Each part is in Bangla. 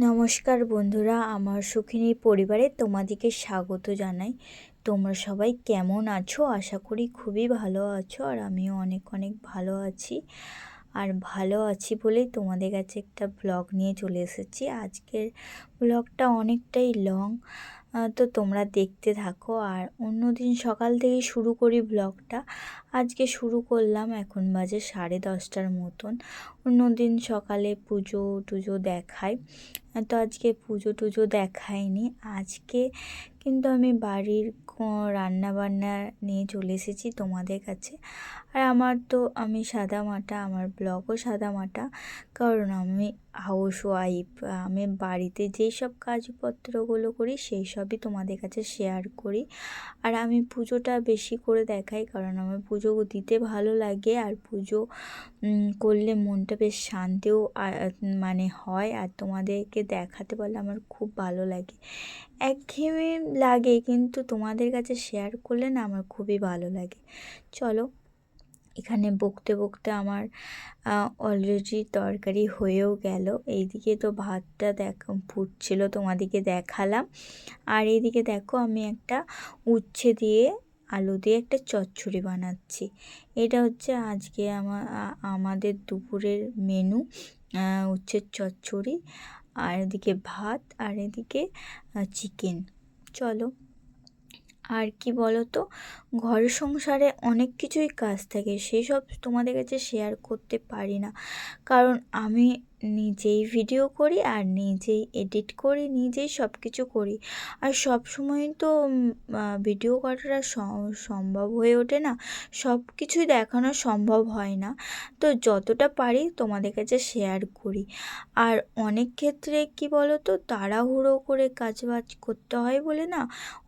নমস্কার বন্ধুরা, আমার সুখিনীর পরিবারে তোমাদেরকে স্বাগত জানাই। তোমরা সবাই কেমন আছো? আশা করি খুবই ভালো আছো আর আমিও অনেক অনেক ভালো আছি। আর ভালো আছি বলেই তোমাদের কাছে একটা ব্লগ নিয়ে চলে এসেছি। আজকের ব্লগটা অনেকটাই লং তো তোমরা দেখতে থাকো। আর অন্য দিন সকাল থেকে শুরু করি ব্লগটা আজকে শুরু করলাম এখন বাজে সাড়ে দশটার মতন। অন্য দিন সকালে পুজো টুজো দেখাই। তো আজকে পুজো টুজো দেখাইনি। আজকে কিন্তু আমি বাড়ির রান্না বান্না নিয়ে চলে এসেছি তোমাদের কাছে। আর আমার তো, আমি সাদা মাটা, আমার ব্লগও সাদা মাটা। কারণ আমি হাউস ওয়াইফ আমি বাড়িতে যেই সব কাজপত্রগুলো করি, সেই সবই তোমাদের কাছে শেয়ার করি। আর আমি পুজোটা বেশি করে দেখাই, কারণ আমার পুজো দিতে ভালো লাগে, আর পুজো করলে মনটা বেশ শান্তিও মানে হয়, আর তোমাদেরকে দেখাতে পারলে আমার খুব ভালো লাগে। একঘেয়েমি লাগে, কিন্তু তোমাদের কাছে শেয়ার করলে না আমার খুবই ভালো লাগে। চলো এখানে বকতে বকতে আমার অলরেডি তরকারি হয়েও গেল। এইদিকে তো ভাতটা দেখ, ফুটছিল তোমাদেরকে দেখালাম। আর এইদিকে দেখো আমি একটা উচ্ছে দিয়ে আলু দিয়ে একটা চচ্চড়ি বানাচ্ছি। এটা হচ্ছে আজকে আমার আমাদের দুপুরের মেনু উচ্ছের চচ্চড়ি, আর এদিকে ভাত, আর এদিকে চিকেন চলো। আর কি বলো তো ঘর সংসারে অনেক কিছুই কাজ থাকে, সেই সব তোমাদের কাছে শেয়ার করতে পারি না। কারণ আমি নিজেই ভিডিও করি আর নিজেই এডিট করি, নিজেই সব কিছু করি। আর সব সময় তো ভিডিও করাটা সম্ভব হয়ে ওঠে না। সব কিছুই দেখানো সম্ভব হয় না। তো যতটা পারি তোমাদের কাছে শেয়ার করি। আর অনেক ক্ষেত্রে কি বলো তো তাড়াহুড়ো করে কাজ বাজ করতে হয় বলে না,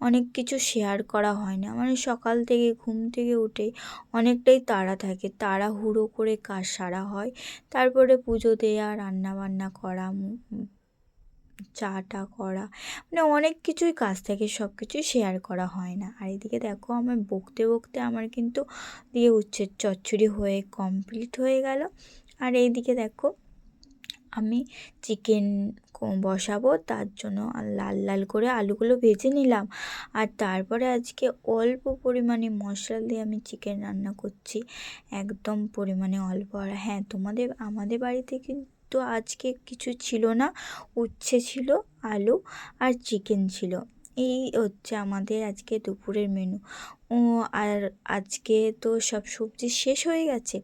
অনেক কিছু শেয়ার করা হয় না। মানে সকাল থেকে ঘুম থেকে উঠে অনেকটাই তাড়া থাকে। তাড়াহুড়ো করে কাজ সারা হয়। তারপরে পুজো দেওয়া রান্না বান্না করা চাটা করা মানে অনেক কিছুই কাজ থাকে সব কিছুই শেয়ার করা হয় না। আর এদিকে দেখো আমার বকতে বকতে আমার কিন্তু দিয়ে উচ্ছের চচ্চড়ি হয়ে কমপ্লিট হয়ে গেল। আর এইদিকে দেখো আমি চিকেন বসাবো, তার জন্য লাল লাল করে আলুগুলো ভেজে নিলাম। আর তারপরে আজকে অল্প পরিমাণে মশলা দিয়ে আমি চিকেন রান্না করছি। একদম পরিমাণে অল্প। আর হ্যাঁ তোমাদের, আমাদের বাড়িতে কিন্তু আজকে কিছু ছিল না। উচ্ছে ছিল, আলু আর চিকেন ছিল। এই হচ্ছে আমাদের আজকে দুপুরের মেনু ও, আর আজকে তো সব সবজি শেষ হয়ে গেছে।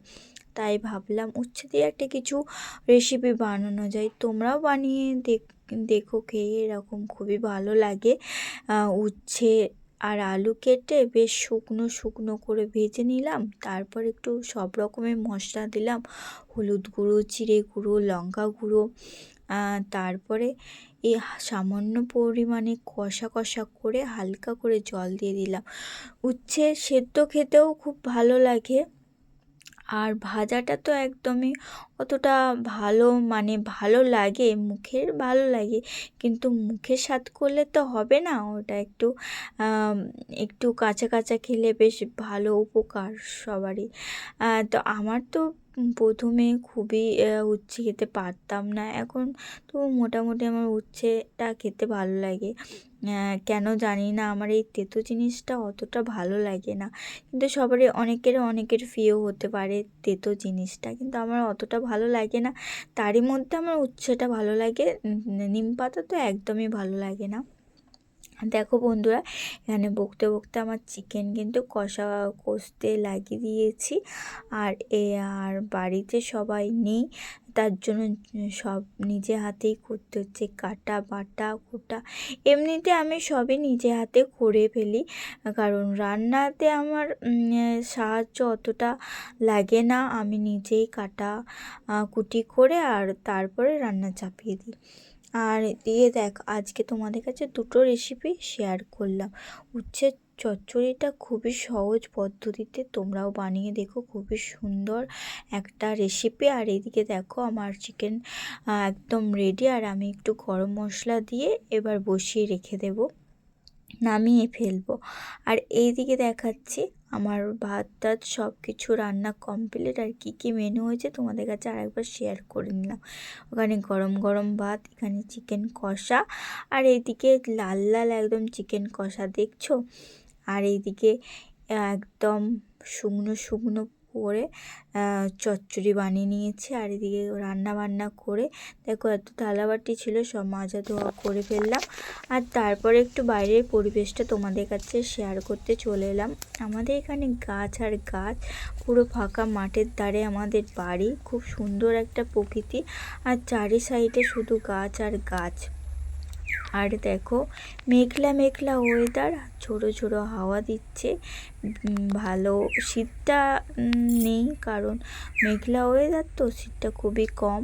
তাই ভাবলাম উচ্ছে দিয়ে একটা কিছু রেসিপি বানানো যায়। তোমরাও বানিয়ে দেখ, দেখো খেয়ে এরকম খুবই ভালো লাগে। উচ্ছে আর আলু কেটে বেশ শুকনো শুকনো করে ভেজে নিলাম। তারপর একটু সব রকমের মশলা দিলাম। হলুদ গুঁড়ো, জিরে গুঁড়ো, লঙ্কা গুঁড়ো তারপরে এই সামান্য পরিমাণে কষা কষা করে হালকা করে জল দিয়ে দিলাম। উচ্ছে সেদ্ধ খেতেও খুব ভালো লাগে। আর ভাজাটা তো একদমই অতটা ভালো মানে ভালো লাগে, মুখের ভালো লাগে, কিন্তু মুখে স্বাদ করলে তো হবে না। ওটা একটু একটু কাঁচা কাঁচা খেলে বেশ ভালো উপকার সবারই। তো আমার তো প্রথমে খুবই উচ্ছে খেতে পারতাম না। এখন তো মোটামুটি আমার উচ্ছেটা খেতে ভালো লাগে। কেন জানি না, আমার এই তেতো জিনিসটা অতটা ভালো লাগে না। কিন্তু সবারই অনেকের অনেকের প্রিয় হতে পারে তেতো জিনিসটা। কিন্তু আমার অতটা ভালো লাগে না। তারই মধ্যে আমার উচ্ছেটা ভালো লাগে। নিম পাতা তো একদমই ভালো লাগে না। দেখো বন্ধুরা, এখানে বকতে বকতে আমার চিকেন কিন্তু কষা, কষতে লাগিয়ে দিয়েছি। আর এ, আর বাড়িতে সবাই নেই, তার জন্য সব নিজে হাতেই করতে হচ্ছে, কাটা, বাটা কোটা এমনিতে আমি সবই নিজে হাতে করে ফেলি, কারণ রান্নাতে আমার সাহায্য অতটা লাগে না। আমি নিজেই কাটা কুটি করে আর তারপরে রান্না চাপিয়ে দিই। আর দিয়ে দেখ, আজকে তোমাদের কাছে দুটো রেসিপি শেয়ার করলাম। উচ্ছের চচ্চড়িটা খুবই সহজ পদ্ধতিতে তোমরাও বানিয়ে দেখো, খুবই সুন্দর একটা রেসিপি আর এদিকে দেখো, আমার চিকেন একদম রেডি আর আমি একটু গরম মশলা দিয়ে এবার বসিয়ে রেখে দেবো, নামিয়ে ফেলব। আর এই দিকে দেখাচ্ছি আমার ভাত টাত সব কিছু রান্না কমপ্লিট আর কী কী মেনু হয়েছে তোমাদের কাছে আরেকবার শেয়ার করে নিলাম। ওখানে গরম গরম ভাত, এখানে চিকেন কষা, আর এইদিকে লাল লাল একদম চিকেন কষা দেখছ? আর এইদিকে একদম শুকনো শুকনো করে চচ্চড়ি বানিয়ে নিয়েছি আর এদিকে রান্না বান্না করে, দেখো এত থালাবাটি ছিল, সব মাজা ধোয়া করে ফেললাম। আর তারপরে একটু বাইরের পরিবেশটা তোমাদের কাছে শেয়ার করতে চলে এলাম। আমাদের এখানে গাছ আর গাছ, পুরো ফাঁকা মাঠের ধারে আমাদের বাড়ি, খুব সুন্দর একটা প্রকৃতি। আর চারি সাইডে শুধু গাছ আর গাছ। আর দেখো, মেঘলা মেঘলা ওয়েদার ছোটো ছোটো হাওয়া দিচ্ছে। ভালো শীতটা নেই কারণ মেঘলা ওয়েদার তো শীতটা খুবই কম।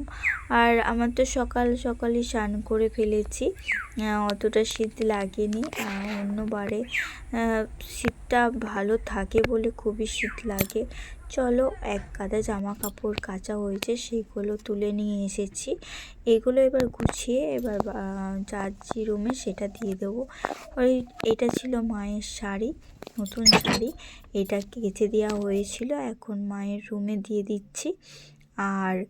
আর আমার তো সকাল সকালই স্নান করে ফেলেছি। অতটা শীত লাগেনি। অন্যবারে শীতটা ভালো থাকে বলে খুবই শীত লাগে। চলো, এক গাদা জামা কাপড় কাচা হয়েছে সেগুলো তুলে নিয়ে এসেছি। এগুলো এবার গুছিয়ে এবার যাচ্ছি রুমে সেটা দিয়ে দেবো। ওই, এটা ছিল মায়ের শাড়ি নতুন শাড়ি। এটা কেচে দেওয়া হয়েছিল। এখন মায়ের রুমে দিয়ে দিচ্ছি। আর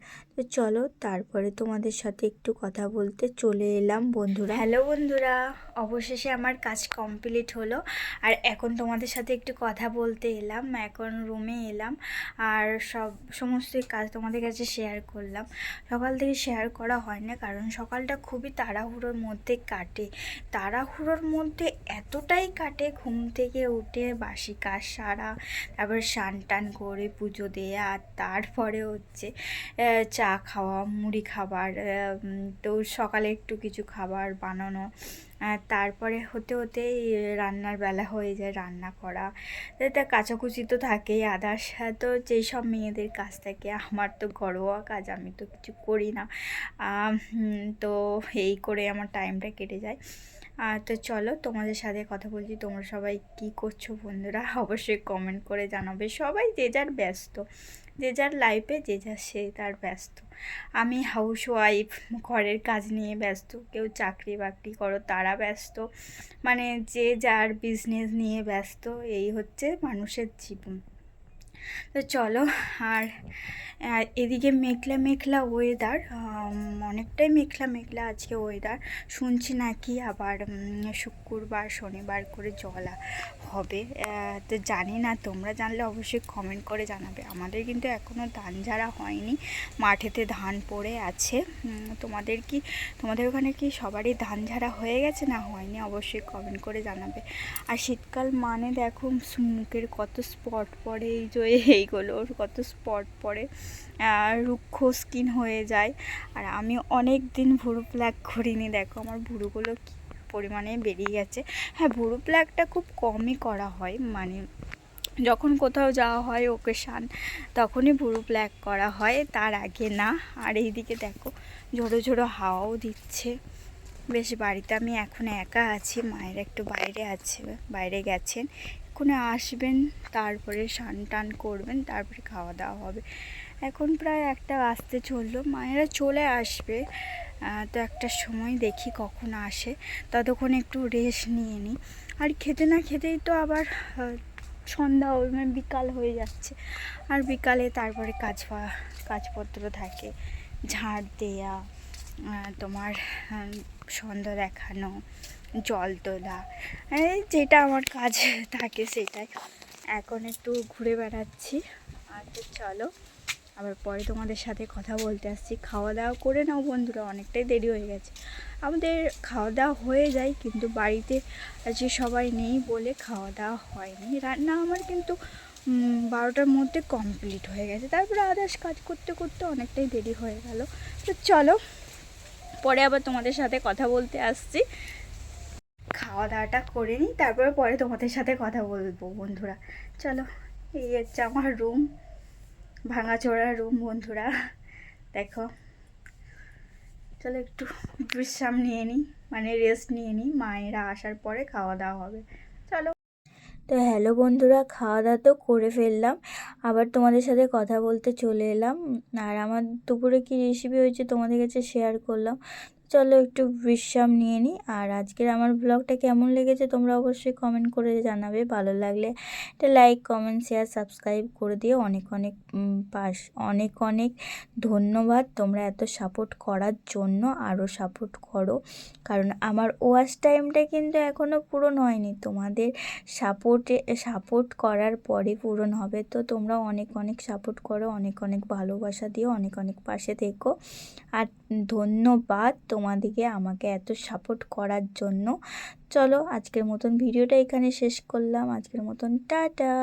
চলো তারপরে তোমাদের সাথে একটু কথা বলতে চলে এলাম, বন্ধুরা। হ্যালো বন্ধুরা, অবশেষে আমার কাজ কমপ্লিট হলো। আর এখন তোমাদের সাথে একটু কথা বলতে এলাম, এখন রুমে এলাম। আর সব, সমস্ত কাজ তোমাদের কাছে শেয়ার করলাম। সকাল থেকে শেয়ার করা হয় না, কারণ সকালটা খুবই তাড়াহুড়োর মধ্যে কাটে। তাড়াহুড়োর মধ্যে এতটাই কাটে ঘুম থেকে উঠে বাসি কাজ সারা, তারপর স্নান টান করে পুজো দেয়া, আর তারপরে হচ্ছে চা খাওয়া, মুড়ি খাবার তো সকালে একটু কিছু খাবার বানানো তারপরে হতে হতে রান্নার বেলা হয়ে যায় রান্না করা। তা কাচাকুচি তো থাকেই আদার্স তো যেই সব মেয়েদের কাজ থাকে, আমার তো ঘরোয়া কাজ, আমি তো কিছু করি না। তো এই করে আমার টাইমটা কেটে যায়। তো চলো তোমাদের সাথে কথা বলছি, তোমরা সবাই কি করছ বন্ধুরা? অবশ্যই কমেন্ট করে জানাবে। সবাই যে যার ব্যস্ত। যে যার লাইফে যে যার সে তার ব্যস্ত। আমি হাউস ওয়াইফ ঘরের কাজ নিয়ে ব্যস্ত। কেউ চাকরি বাকরি করো, তারা ব্যস্ত। মানে যে যার বিজনেস নিয়ে ব্যস্ত, এই হচ্ছে মানুষের জীবন। তো চলো, আর এদিকে মেঘলা মেঘলা ওয়েদার অনেকটাই মেঘলা মেঘলা আজকে ওয়েদার শুনছি নাকি আবার শুক্রবার, শনিবার করে জল হবে। তো জানি না, তোমরা জানলে অবশ্যই কমেন্ট করে জানাবে। আমাদের কিন্তু এখনও ধান ঝাড়া হয়নি। মাঠেতে ধান পড়ে আছে। তোমাদের কি, তোমাদের ওখানে কি সবারই ধান ঝাড়া হয়ে গেছে না হয়নি? অবশ্যই কমেন্ট করে জানাবে। আর শীতকাল মানে দেখো, মুখের কত স্পট পড়ে, এই যে এইগুলোর কত স্পট পড়ে। রুক্ষ স্কিন হয়ে যায়। আর আমি অনেক দিন ভুরু প্ল্যাক করিনি, দেখো আমার ভুরুগুলো কী পরিমাণে বেরিয়ে গেছে। হ্যাঁ ভুরু প্ল্যাকটা খুব কমই করা হয় মানে যখন কোথাও যাওয়া হয় ওকেশান তখনই ভুরু প্ল্যাক করা হয়, তার আগে না। আর এইদিকে দেখো, ঝোড়ো ঝোড়ো হাওয়াও দিচ্ছে। বেশ, বাড়িতে আমি এখন একা আছি, মায়ের একটু বাইরে আছে, বাইরে গেছেন। এক্ষুনি আসবেন, তারপরে স্নান টান করবেন, তারপরে খাওয়া দাওয়া হবে। এখন প্রায় একটা আসতে চলল। মায়েরা চলে আসবে। তো একটা সময় দেখি কখন আসে। ততক্ষণ একটু রেস্ট নিয়ে নিই। আর খেতে না খেতেই তো আবার সন্ধ্যা মানে বিকাল হয়ে যাচ্ছে। আর বিকালে তারপরে কাজ কাজপত্র থাকে। ঝাড় দেয়া তোমার সন্ধ্যা দেখানো, জল তোলা যেটা আমার কাজ থাকে সেটাই। এখন একটু ঘুরে বেড়াচ্ছি। আর তো চলো। আবার পরে তোমাদের সাথে কথা বলতে আসছি। খাওয়া দাওয়া করে নাও বন্ধুরা, অনেকটাই দেরি হয়ে গেছে। আমাদের খাওয়া দাওয়া হয়ে যায়, কিন্তু বাড়িতে যে সবাই নেই বলে খাওয়া দাওয়া হয়নি। রান্না আমার কিন্তু বারোটার মধ্যে কমপ্লিট হয়ে গেছে। তারপরে আদার্স কাজ করতে করতে অনেকটাই দেরি হয়ে গেল। তো চলো পরে আবার তোমাদের সাথে কথা বলতে আসছি। খাওয়া দাওয়াটা করে নিই, তারপরে পরে তোমাদের সাথে কথা বলব বন্ধুরা। চলো, এই হচ্ছে আমার রুম ভাঙাচোরা রুম বন্ধুরা। দেখো, চলো একটু বিশ্রাম নিয়ে নিই মানে রেস্ট নিয়ে নিই, মায়েরা আসার পরে খাওয়া দাওয়া হবে। তো হ্যালো বন্ধুরা খাওয়া দাওয়া তো করে ফেললাম। আবার তোমাদের সাথে কথা বলতে চলে এলাম। আর আমার দুপুরে কী রেসিপি হয়েছে তোমাদের কাছে শেয়ার করলাম। চলো একটু বিশ্রাম নিয়ে নিই। আর আজকের আমার ব্লগটা কেমন লেগেছে তোমরা অবশ্যই কমেন্ট করে জানাবে। ভালো লাগলে একটা লাইক কমেন্ট শেয়ার সাবস্ক্রাইব করে দিও। অনেক অনেক পাশ, অনেক অনেক ধন্যবাদ তোমরা এত সাপোর্ট করার জন্য। আরও সাপোর্ট করো। কারণ আমার ওয়াচ টাইমটা কিন্তু এখনও পূরণ হয়নি। তোমাদের সাপোর্টে সাপোর্ট করার পরে পূরণ হবে। তো তোমরা অনেক অনেক সাপোর্ট করো, অনেক অনেক ভালোবাসা দিও, অনেক অনেক পাশে থেকো। আর ধন্যবাদ তোমাদেরকে আমাকে এত সাপোর্ট করার জন্য। চলো আজকের মতন ভিডিওটা এখানে শেষ করলাম। আজকের মতন টাটা।